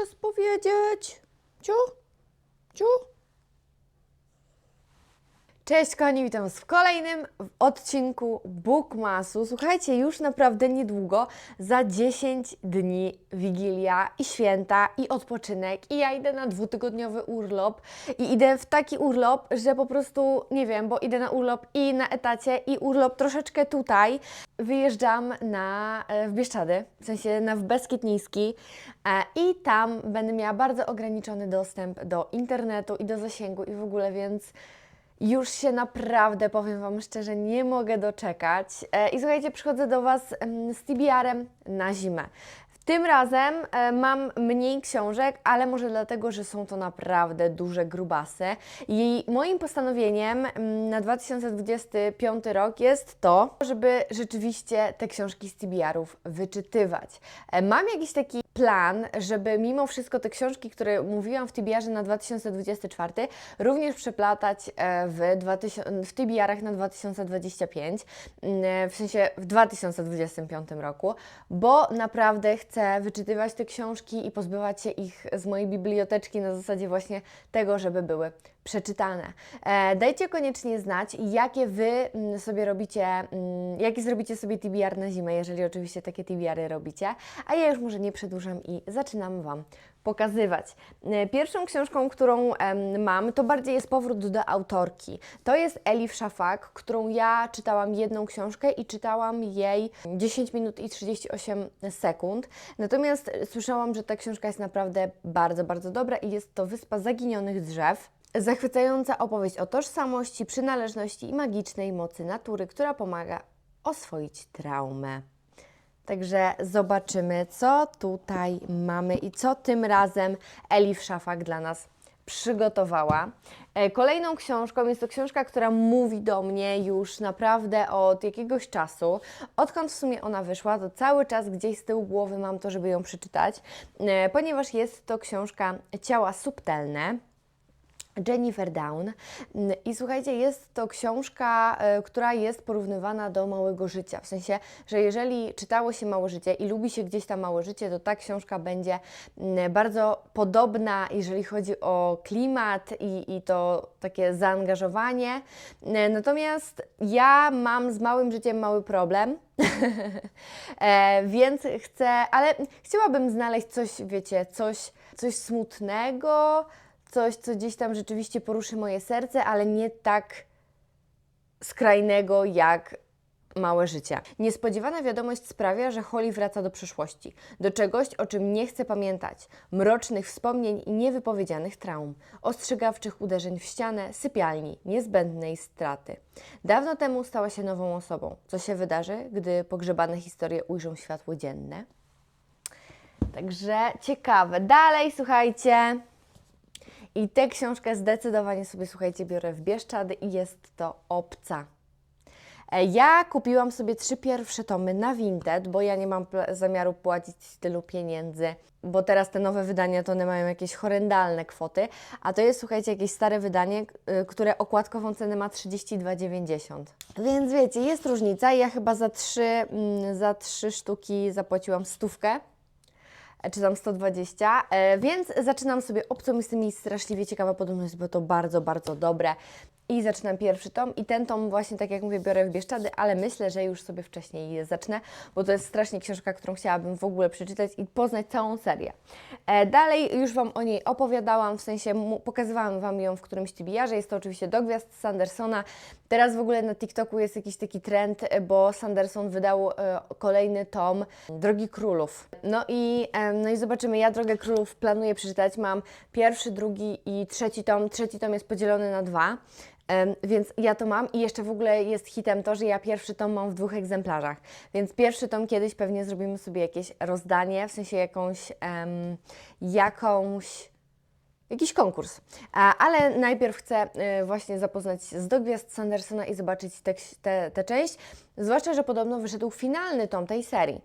chcesz powiedzieć? Ciu? Ciu? Cześć kochani, witam Was w kolejnym odcinku Bookmasu. Słuchajcie, już naprawdę niedługo, za 10 dni Wigilia i święta i odpoczynek i ja idę na dwutygodniowy urlop i idę w taki urlop, że po prostu, nie wiem, bo idę na urlop i na etacie i urlop troszeczkę tutaj. Wyjeżdżam na, e, w Bieszczady, w sensie na w Beskid Niski e, i tam będę miała bardzo ograniczony dostęp do internetu i do zasięgu i w ogóle, więc już się naprawdę, powiem Wam szczerze, nie mogę doczekać. E, I słuchajcie, przychodzę do Was em, z TBR-em na zimę. Tym razem e, mam mniej książek, ale może dlatego, że są to naprawdę duże grubasy. I moim postanowieniem mm, na 2025 rok jest to, żeby rzeczywiście te książki z TBR-ów wyczytywać. E, Mam jakiś taki plan, żeby mimo wszystko te książki, które mówiłam w TBR-ze na 2024, również przeplatać e, w, 2000 w TBR-ach na 2025, mm, w sensie w 2025 roku, bo naprawdę chcę wyczytywać te książki i pozbywać się ich z mojej biblioteczki na zasadzie właśnie tego, żeby były przeczytane. E, dajcie koniecznie znać, jakie Wy mm, sobie robicie, mm, jaki zrobicie sobie TBR na zimę, jeżeli oczywiście takie TBR-y robicie, a ja już może nie przedłużam i zaczynam Wam pokazywać. E, Pierwszą książką, którą mam, to bardziej jest powrót do autorki. To jest Elif Szafak, którą ja czytałam jedną książkę i czytałam jej 10 minut i 38 sekund. Natomiast słyszałam, że ta książka jest naprawdę bardzo, bardzo dobra i jest to Wyspa Zaginionych Drzew. Zachwycająca opowieść o tożsamości, przynależności i magicznej mocy natury, która pomaga oswoić traumę. Także zobaczymy, co tutaj mamy i co tym razem Elif Szafak dla nas przygotowała. E, Kolejną książką jest to książka, która mówi do mnie już naprawdę od jakiegoś czasu. Odkąd w sumie ona wyszła, to cały czas gdzieś z tyłu głowy mam to, żeby ją przeczytać, e, ponieważ jest to książka Ciała subtelne. Jennifer Down. Mm, I słuchajcie, jest to książka, e, która jest porównywana do Małego Życia. W sensie, że jeżeli czytało się Małe Życie i lubi się gdzieś tam Małe Życie, to ta książka będzie mm, bardzo podobna, jeżeli chodzi o klimat i, i to takie zaangażowanie. E, Natomiast ja mam z Małym Życiem mały problem. e, więc chcę, ale chciałabym znaleźć coś, wiecie, coś, coś smutnego, coś, co gdzieś tam rzeczywiście poruszy moje serce, ale nie tak skrajnego jak małe życie. Niespodziewana wiadomość sprawia, że Holly wraca do przeszłości, do czegoś, o czym nie chce pamiętać, mrocznych wspomnień i niewypowiedzianych traum, ostrzegawczych uderzeń w ścianę, sypialni, niezbędnej straty. Dawno temu stała się nową osobą. Co się wydarzy, gdy pogrzebane historie ujrzą światło dzienne? Także ciekawe. Dalej, słuchajcie. I tę książkę zdecydowanie sobie, słuchajcie, biorę w Bieszczady i jest to Obca. E, Ja kupiłam sobie trzy pierwsze tomy na Vinted, bo ja nie mam zamiaru płacić tylu pieniędzy, bo teraz te nowe wydania to one mają jakieś horrendalne kwoty, a to jest, słuchajcie, jakieś stare wydanie, y, które okładkową cenę ma 32,90. Więc wiecie, jest różnica. Ja chyba za trzy, mm, za trzy sztuki zapłaciłam stówkę czy tam 120, e, więc zaczynam sobie obcą, jestem jej straszliwie ciekawa, podobno jest bo to bardzo, bardzo dobre i zaczynam pierwszy tom i ten tom właśnie, tak jak mówię, biorę w Bieszczady, ale myślę, że już sobie wcześniej je zacznę, bo to jest strasznie książka, którą chciałabym w ogóle przeczytać i poznać całą serię. E, dalej już Wam o niej opowiadałam, w sensie pokazywałam Wam ją w którymś TBR-ze, jest to oczywiście do gwiazd Sandersona. Teraz w ogóle na TikToku jest jakiś taki trend, e, bo Sanderson wydał e, kolejny tom Drogi Królów. No i, em, no i zobaczymy, ja Drogę Królów planuję przeczytać, mam pierwszy, drugi i trzeci tom, trzeci tom jest podzielony na dwa. Więc ja to mam i jeszcze w ogóle jest hitem to, że ja pierwszy tom mam w dwóch egzemplarzach. Więc pierwszy tom kiedyś pewnie zrobimy sobie jakieś rozdanie, w sensie jakąś, em, jakąś jakiś konkurs. Ale najpierw chcę y, właśnie zapoznać się z Do Gwiazd Sandersona i zobaczyć tę te, tę część, zwłaszcza, że podobno wyszedł finalny tom tej serii.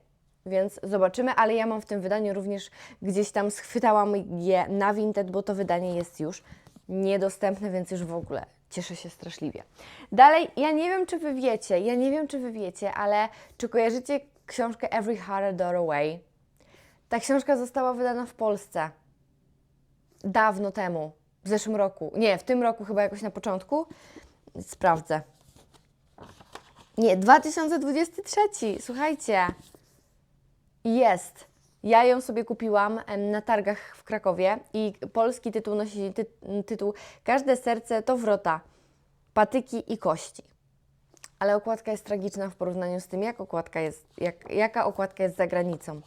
Więc zobaczymy, ale ja mam w tym wydaniu również gdzieś tam schwytałam je na Vinted, bo to wydanie jest już niedostępne, więc już w ogóle cieszę się straszliwie. Dalej, ja nie wiem, czy Wy wiecie, ja nie wiem, czy Wy wiecie, ale czy kojarzycie książkę Every Heart a Doorway? Ta książka została wydana w Polsce. dawno temu, w zeszłym roku. Nie, w tym roku chyba jakoś na początku. Sprawdzę. Nie, 2023. Słuchajcie. Jest. Ja ją sobie kupiłam na targach w Krakowie i polski tytuł nosi ty tytuł Każde serce to wrota, patyki i kości. Ale okładka jest tragiczna w porównaniu z tym, jak okładka jest, jak, jaka okładka jest za granicą.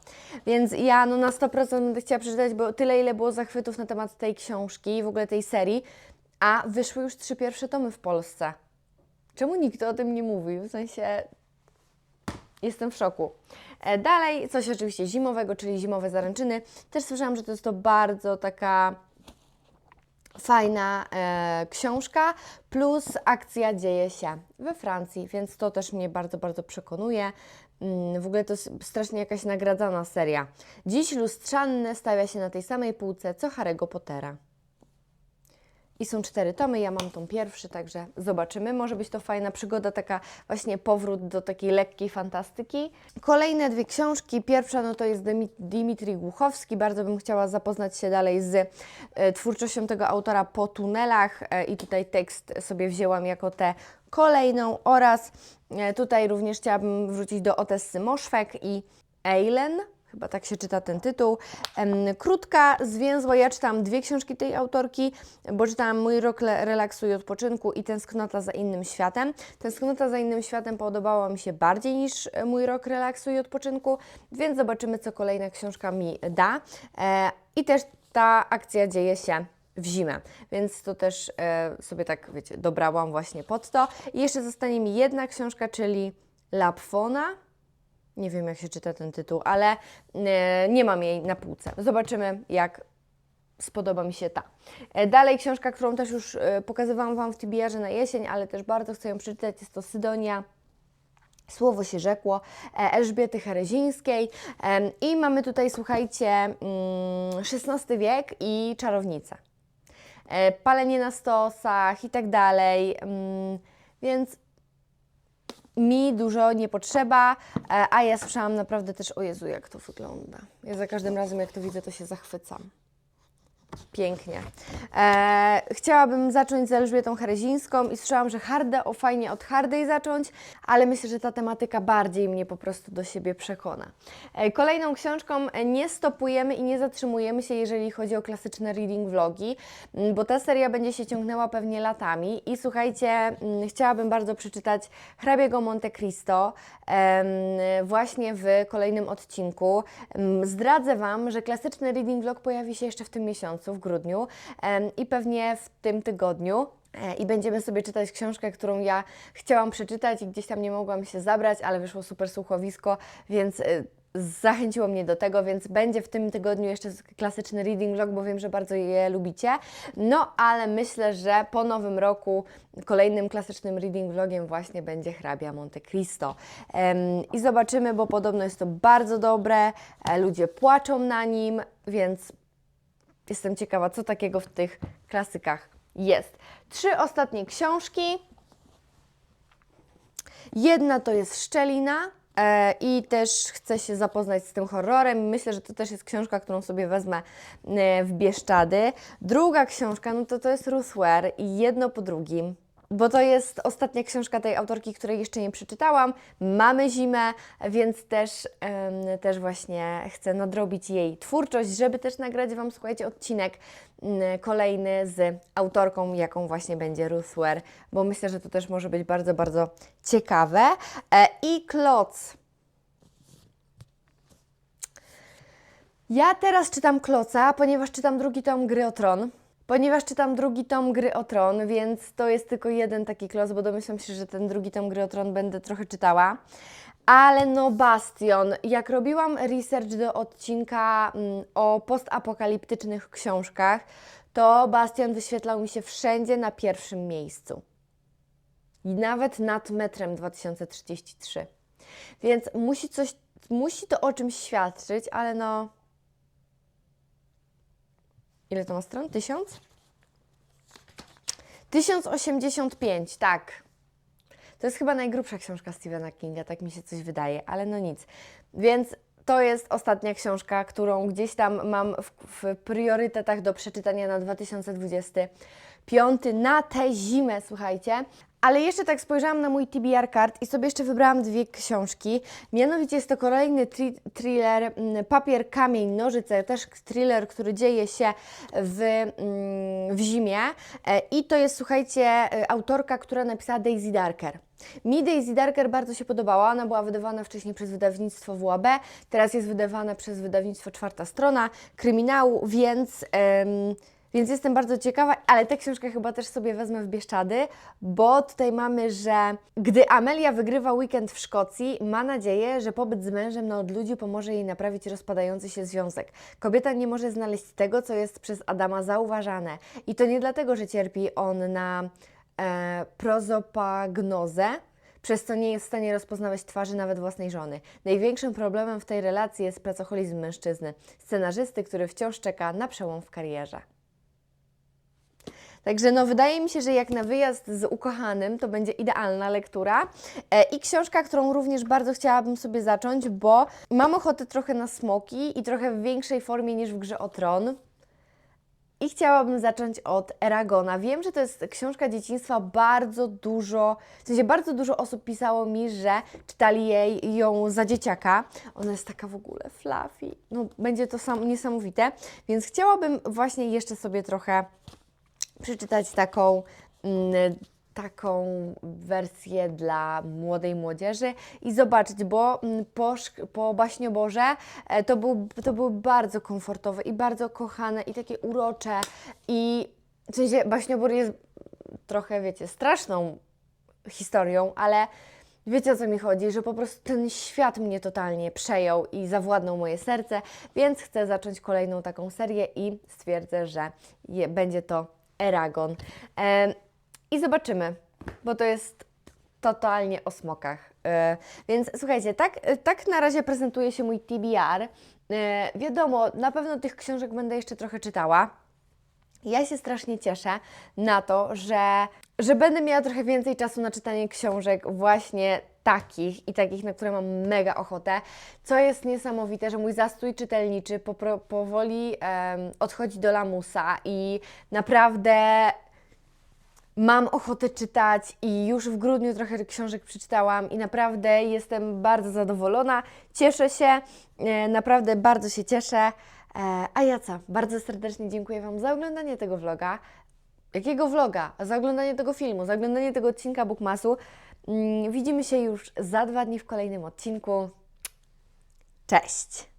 Więc ja no, na 100% będę chciała przeczytać, bo tyle, ile było zachwytów na temat tej książki i w ogóle tej serii, a wyszły już trzy pierwsze tomy w Polsce. Czemu nikt o tym nie mówi? W sensie Jestem w szoku. E, Dalej coś oczywiście zimowego, czyli zimowe zaręczyny. Też słyszałam, że to jest to bardzo taka fajna e, książka, plus akcja dzieje się we Francji, więc to też mnie bardzo, bardzo przekonuje. Mm, W ogóle to jest strasznie jakaś nagradzana seria. Dziś lustrzanne stawia się na tej samej półce co Harry'ego Pottera. I są cztery tomy, ja mam tą pierwszy, także zobaczymy. Może być to fajna przygoda, taka właśnie powrót do takiej lekkiej fantastyki. Kolejne dwie książki. Pierwsza no to jest Dimitri Głuchowski. Bardzo bym chciała zapoznać się dalej z e, twórczością tego autora po tunelach e, i tutaj tekst sobie wzięłam jako tę kolejną oraz e, tutaj również chciałabym wrócić do Otessy Moszwek i Eilen. Chyba tak się czyta ten tytuł. Krótka, zwięzła. Ja czytałam dwie książki tej autorki, bo czytałam Mój rok relaksu i odpoczynku i Tęsknota za innym światem. Tęsknota za innym światem podobała mi się bardziej niż e, Mój rok relaksu i odpoczynku, więc zobaczymy, co kolejna książka mi da. E, I też ta akcja dzieje się w zimę, więc to też e, sobie tak, wiecie, dobrałam właśnie pod to. I jeszcze zostanie mi jedna książka, czyli Lapfona. Nie wiem, jak się czyta ten tytuł, ale e, nie mam jej na półce. Zobaczymy, jak spodoba mi się ta. E, Dalej książka, którą też już e, pokazywałam Wam w TBR na jesień, ale też bardzo chcę ją przeczytać, jest to Sydonia. Słowo się rzekło Elżbiety Herezińskiej i mamy tutaj, słuchajcie, mm, XVI wiek i czarownice. Palenie na stosach i tak dalej, mm, więc mi dużo nie potrzeba, e, a ja słyszałam naprawdę też, o Jezu, jak to wygląda. Ja za każdym razem, jak to widzę, to się zachwycam. Pięknie. E, chciałabym zacząć z Elżbietą Herezińską i słyszałam, że hardę o fajnie od hardej zacząć, ale myślę, że ta tematyka bardziej mnie po prostu do siebie przekona. E, kolejną książką e, nie stopujemy i nie zatrzymujemy się, jeżeli chodzi o klasyczne reading vlogi, bo ta seria będzie się ciągnęła pewnie latami i słuchajcie, m, chciałabym bardzo przeczytać hrabiego Monte Cristo em, właśnie w kolejnym odcinku. Zdradzę Wam, że klasyczny reading vlog pojawi się jeszcze w tym miesiącu, w grudniu i pewnie w tym tygodniu. E, I będziemy sobie czytać książkę, którą ja chciałam przeczytać i gdzieś tam nie mogłam się zabrać, ale wyszło super słuchowisko, więc y, zachęciło mnie do tego, więc będzie w tym tygodniu jeszcze klasyczny reading vlog, bo wiem, że bardzo je lubicie. No, ale myślę, że po nowym roku kolejnym klasycznym reading vlogiem właśnie będzie hrabia Monte Cristo. I zobaczymy, bo podobno jest to bardzo dobre, e, ludzie płaczą na nim, więc jestem ciekawa, co takiego w tych klasykach jest. Trzy ostatnie książki. Jedna to jest Szczelina e, i też chcę się zapoznać z tym horrorem. Myślę, że to też jest książka, którą sobie wezmę e, w Bieszczady. Druga książka, no to to jest Ruth Ware i jedno po drugim. Bo to jest ostatnia książka tej autorki, której jeszcze nie przeczytałam. Mamy zimę, więc też, też właśnie chcę nadrobić jej twórczość, żeby też nagrać Wam, słuchajcie, odcinek mm, kolejny z autorką, jaką właśnie będzie Ruth Ware, bo myślę, że to też może być bardzo, bardzo ciekawe. E, I Kloc. Ja teraz czytam Kloca, ponieważ czytam drugi tom Gry o Tron. Ponieważ czytam drugi tom Gry o Tron, więc to jest tylko jeden taki kloc, bo domyślam się, że ten drugi tom Gry o Tron będę trochę czytała. Ale no Bastion, jak robiłam research do odcinka mm, o postapokaliptycznych książkach, to Bastion wyświetlał mi się wszędzie na pierwszym miejscu. I nawet nad metrem 2033. Więc musi coś, musi to o czymś świadczyć, ale no... Ile to ma stron? Tysiąc? 1085, tak. To jest chyba najgrubsza książka Stephena Kinga, tak mi się coś wydaje, ale no nic. Więc to jest ostatnia książka, którą gdzieś tam mam w, w priorytetach do przeczytania na 2025 na tę zimę, słuchajcie. Ale jeszcze tak spojrzałam na mój TBR card i sobie jeszcze wybrałam dwie książki. Mianowicie jest to kolejny tri thriller mm, Papier, kamień, nożyce, też thriller, który dzieje się w, mm, w zimie. E, I to jest, słuchajcie, e, autorka, która napisała Daisy Darker. Mi Daisy Darker bardzo się podobała. Ona była wydawana wcześniej przez wydawnictwo WAB, teraz jest wydawana przez wydawnictwo Czwarta Strona Kryminału, więc. em, więc jestem bardzo ciekawa, ale tę książkę chyba też sobie wezmę w Bieszczady, bo tutaj mamy, że gdy Amelia wygrywa weekend w Szkocji, ma nadzieję, że pobyt z mężem na odludziu pomoże jej naprawić rozpadający się związek. Kobieta nie może znaleźć tego, co jest przez Adama zauważane. I to nie dlatego, że cierpi on na e, prozopagnozę, przez co nie jest w stanie rozpoznawać twarzy nawet własnej żony. Największym problemem w tej relacji jest pracoholizm mężczyzny, scenarzysty, który wciąż czeka na przełom w karierze. Także no, wydaje mi się, że jak na wyjazd z ukochanym, to będzie idealna lektura. E, I książka, którą również bardzo chciałabym sobie zacząć, bo mam ochotę trochę na smoki i trochę w większej formie niż w Grze o Tron. I chciałabym zacząć od Eragona. Wiem, że to jest książka dzieciństwa, bardzo dużo, w sensie bardzo dużo osób pisało mi, że czytali jej ją za dzieciaka. Ona jest taka w ogóle fluffy. No, będzie to sam, niesamowite. Więc chciałabym właśnie jeszcze sobie trochę przeczytać taką, mm, taką wersję dla młodej młodzieży i zobaczyć, bo mm, po, po Baśnioborze e, to, był, to były bardzo komfortowe i bardzo kochane i takie urocze i w sensie Baśniobór jest trochę, wiecie, straszną historią, ale wiecie o co mi chodzi, że po prostu ten świat mnie totalnie przejął i zawładnął moje serce, więc chcę zacząć kolejną taką serię i stwierdzę, że je, będzie to Eragon. Em, I zobaczymy, bo to jest totalnie o smokach. E, więc słuchajcie, tak, tak na razie prezentuje się mój TBR. E, wiadomo, na pewno tych książek będę jeszcze trochę czytała. Ja się strasznie cieszę na to, że, że będę miała trochę więcej czasu na czytanie książek właśnie takich i takich, na które mam mega ochotę. Co jest niesamowite, że mój zastój czytelniczy powoli em, odchodzi do lamusa i naprawdę mam ochotę czytać i już w grudniu trochę książek przeczytałam i naprawdę jestem bardzo zadowolona. Cieszę się, e, naprawdę bardzo się cieszę. E, A ja co? Bardzo serdecznie dziękuję Wam za oglądanie tego vloga. Jakiego vloga? Za oglądanie tego filmu, za oglądanie tego odcinka Bookmasu. Mm, Widzimy się już za dwa dni w kolejnym odcinku. Cześć!